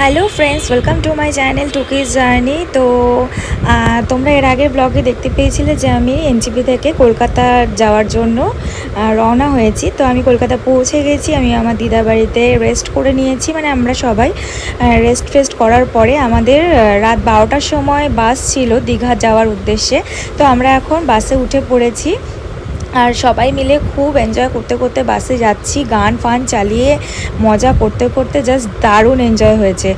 Hello friends welcome to my channel টুকিজ journey তো তোমরা এর আগের ব্লগে দেখতে পেয়েছিলে যে আমি এনজিপি থেকে কলকাতা যাওয়ার জন্য রওনা হয়েছি। তো আমি কলকাতা পৌঁছে গেছি, আমি আমার দিদার বাড়িতে রেস্ট করে নিয়েছি। মানে আমরা সবাই রেস্ট ফেস্ট করার পরে আমাদের রাত বারোটার সময় বাস ছিল দীঘা যাওয়ার উদ্দেশ্যে। তো আমরা এখন বাসে উঠে পড়েছি। আর সবাই মিলে খুব এনজয় করতে করতে বাসে যাচ্ছি, গান ফান চালিয়ে, মজা করতে করতে জাস্ট দারুণ এনজয় হয়েছে।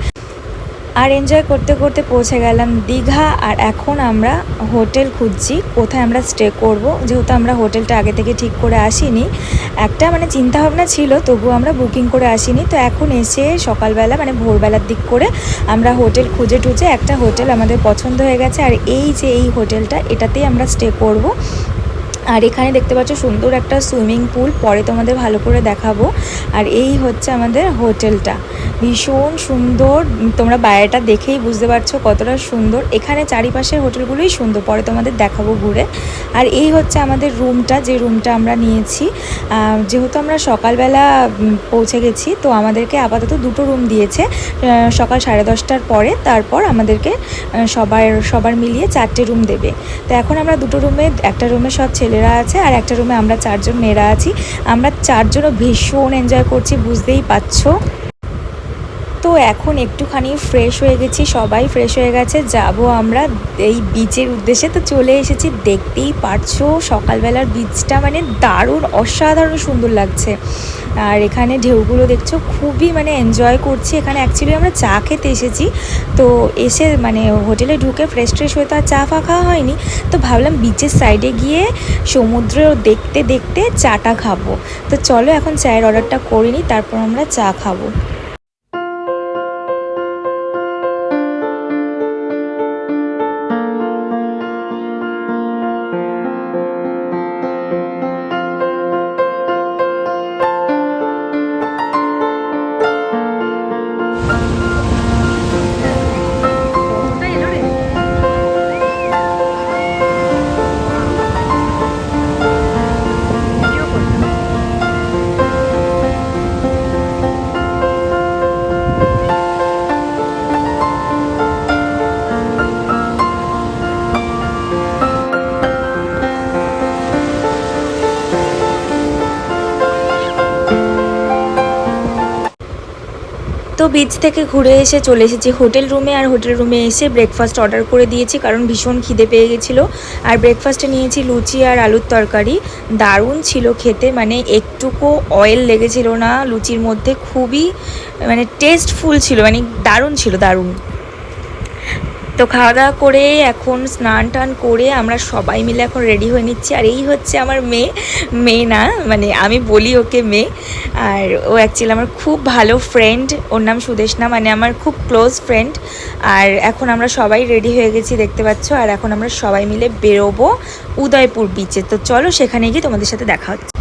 আর এনজয় করতে করতে পৌঁছে গেলাম দীঘা, আর এখন আমরা হোটেল খুঁজছি, কোথায় আমরা স্টে করব। যেহেতু আমরা হোটেলটা আগে থেকে ঠিক করে আসিনি, একটা মানে চিন্তা ভাবনা ছিল, তবুও আমরা বুকিং করে আসিনি। তো এখন এসে সকালবেলা মানে ভোরবেলার দিক করে আমরা হোটেল খুঁজে টুজে একটা হোটেল আমাদের পছন্দ হয়ে গেছে। আর এই যে এই হোটেলটা এটাতেই আমরা স্টে করব। আর এখানে দেখতে পাচ্ছ সুন্দর একটা সুইমিং পুল, পরে তোমাদের ভালো করে দেখাবো। আর এই হচ্ছে আমাদের হোটেলটা। ভীষণ সুন্দর, তোমরা বাইরেটা দেখেই বুঝতে পারছ কতটা সুন্দর। এখানে চারিপাশের হোটেলগুলোই সুন্দর, পরে তোমাদের দেখাবো ঘুরে। আর এই হচ্ছে আমাদের রুমটা, যে রুমটা আমরা নিয়েছি। যেহেতু আমরা সকালবেলা পৌঁছে গেছি, তো আমাদেরকে আপাতত দুটো রুম দিয়েছে। সকাল সাড়ে দশটার পরে তারপর আমাদেরকে সবার সবার মিলিয়ে চারটে রুম দেবে। তো এখন আমরা দুটো রুমে, একটা রুমে সব ছেলেরা আছে আর একটা রুমে আমরা চারজন মেয়েরা আছি। আমরা চারজনও ভীষণ এনজয় করছি, বুঝতেই পারছ? তো এখন একটুখানি ফ্রেশ হয়ে গেছি, সবাই ফ্রেশ হয়ে গেছে, যাব আমরা এই বিচের উদ্দেশ্যে। তো চলে এসেছি, দেখতেই পারছ সকালবেলার বিচটা মানে দারুণ, অসাধারণ সুন্দর লাগছে। আর এখানে ঢেউগুলো দেখছ, খুবই মানে এনজয় করছি। এখানে অ্যাকচুয়ালি আমরা চা খেতে এসেছি। তো এসে মানে হোটেলে ঢুকে ফ্রেশ ট্রেশ হয়ে তো আর চা ফা খাওয়া হয়নি। তো ভাবলাম বিচের সাইডে গিয়ে সমুদ্র দেখতে দেখতে চাটা খাব। তো চলো এখন চায়ের অর্ডারটা করিনি তারপর আমরা চা খাব। বিচ থেকে ঘুরে এসে চলে এসেছি। হোটেল রুমে আর হোটেল রুমে এসে ব্রেকফাস্ট অর্ডার করে দিয়েছি, কারণ ভীষণ খিদে পেয়ে গেছিল। আর ব্রেকফাস্টে নিয়েছি লুচি আর আলুর তরকারি। দারুণ ছিল খেতে মানে একটুকু অয়েল লেগেছিল না, লুচির মধ্যে খুবই মানে টেস্টফুল ছিল মানে দারুণ ছিল, দারুণ। তো খাওয়া দাওয়া করে এখন স্নান টান করে আমরা সবাই মিলে এখন রেডি হয়ে নিচ্ছি। আর এই হচ্ছে আমার মেয়ে। মেয়ে না মানে আমি বলি ওকে মেয়ে। আর ও অ্যাকচুয়ালি আমার খুব ভালো ফ্রেন্ড ওর নাম সুদেশনা মানে আমার খুব ক্লোজ ফ্রেন্ড আর এখন আমরা সবাই রেডি হয়ে গেছি, দেখতে পাচ্ছ? আর এখন আমরা সবাই মিলে বেরোবো উদয়পুর বিচে তো চলো সেখানে গিয়ে তোমাদের সাথে দেখা হচ্ছে।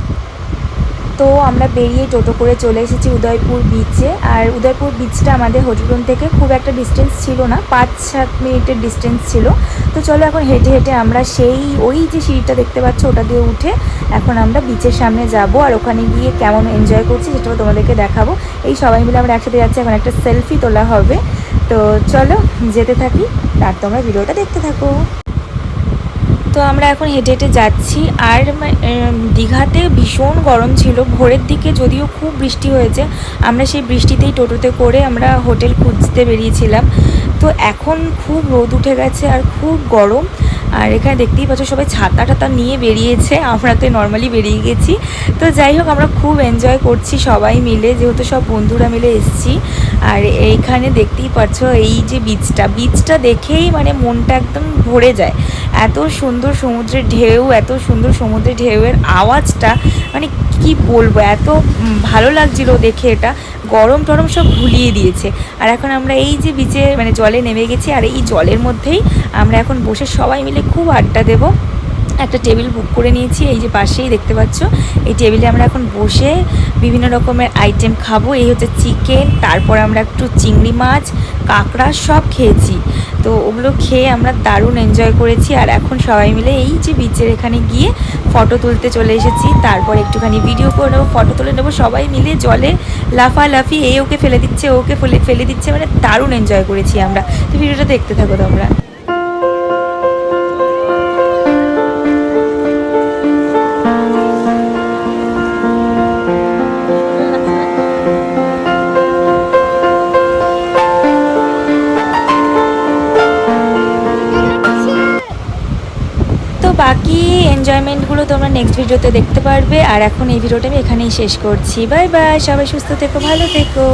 তো আমরা বেরিয়ে টোটো করে চলে এসেছি উদয়পুর বিচে আর উদয়পুর বিচটা আমাদের হোটেল রুম থেকে খুব একটা ডিস্টেন্স ছিল না, পাঁচ সাত মিনিটের ডিস্টেন্স ছিল। তো চলো এখন হেঁটে হেঁটে আমরা সেই ওই যে সিঁড়িটা দেখতে পাচ্ছ ওটা দিয়ে উঠে এখন আমরা বিচের সামনে যাব। আর ওখানে গিয়ে কেমন এনজয় করছি সেটাও তোমাদেরকে দেখাবো। এই সবাই মিলে আমরা একসাথে যাচ্ছি, এখন একটা সেলফি তোলা হবে। তো চলো যেতে থাকি, আর তোমরা ভিডিওটা দেখতে থাকো। তো আমরা এখন হেঁটে হেঁটে যাচ্ছি। আর দীঘাতে ভীষণ গরম ছিল। ভোরের দিকে যদিও খুব বৃষ্টি হয়েছে, আমরা সেই বৃষ্টিতেই টোটোতে করে আমরা হোটেল খুঁজতে বেরিয়েছিলাম। তো এখন খুব রোদ উঠে গেছে আর খুব গরম। আর এখানে দেখতেই পাচ্ছ সবাই ছাতা টাতা নিয়ে বেরিয়েছে। আমরা তো নর্মালি বেরিয়ে গেছি। তো যাই হোক, আমরা খুব এনজয় করছি সবাই মিলে, যেহেতু সব বন্ধুরা মিলে এসেছি। আর এইখানে দেখতেই পাচ্ছ এই যে বিচটা বিচটা দেখেই মানে মনটা একদম ভরে যায়। এত সুন্দর সমুদ্রের ঢেউ, এত সুন্দর সমুদ্রের ঢেউয়ের আওয়াজটা মানে কি বলব, এত ভালো লাগছিল দেখে এটা। গরম টরম সব ভুলিয়ে দিয়েছে। আর এখন আমরা এই যে বিচে মানে জলে নেমে গেছি, আর এই জলের মধ্যেই আমরা এখন বসে সবাই মিলে খুব আড্ডা দেবো। একটা টেবিল বুক করে নিয়েছি, এই যে পাশেই দেখতে পাচ্ছ। এই টেবিলে আমরা এখন বসে বিভিন্ন রকমের আইটেম খাব। এই হচ্ছে চিকেন, তারপর আমরা একটু চিংড়ি মাছ, কাঁকড়া সব খেয়েছি। তো ওগুলো খেয়ে আমরা দারুণ এনজয় করেছি। আর এখন সবাই মিলে এই যে বিচের এখানে গিয়ে ফটো তুলতে চলে এসেছি। তারপর একটুখানি ভিডিও করে নেব ফটো তুলে নেব। সবাই মিলে জলে লাফালাফি এ ওকে ফেলে দিচ্ছে, ওকে ফেলে ফেলে দিচ্ছে। মানে দারুণ এনজয় করেছি আমরা। তো ভিডিওটা দেখতে থাকো তোমরা। বাকি এনজয়মেন্টগুলো তোমরা নেক্সট ভিডিওতে দেখতে পারবে। আর এখন এই ভিডিওটা আমি এখানেই শেষ করছি। বাই বাই সবাই সুস্থ থেকো, ভালো থেকো।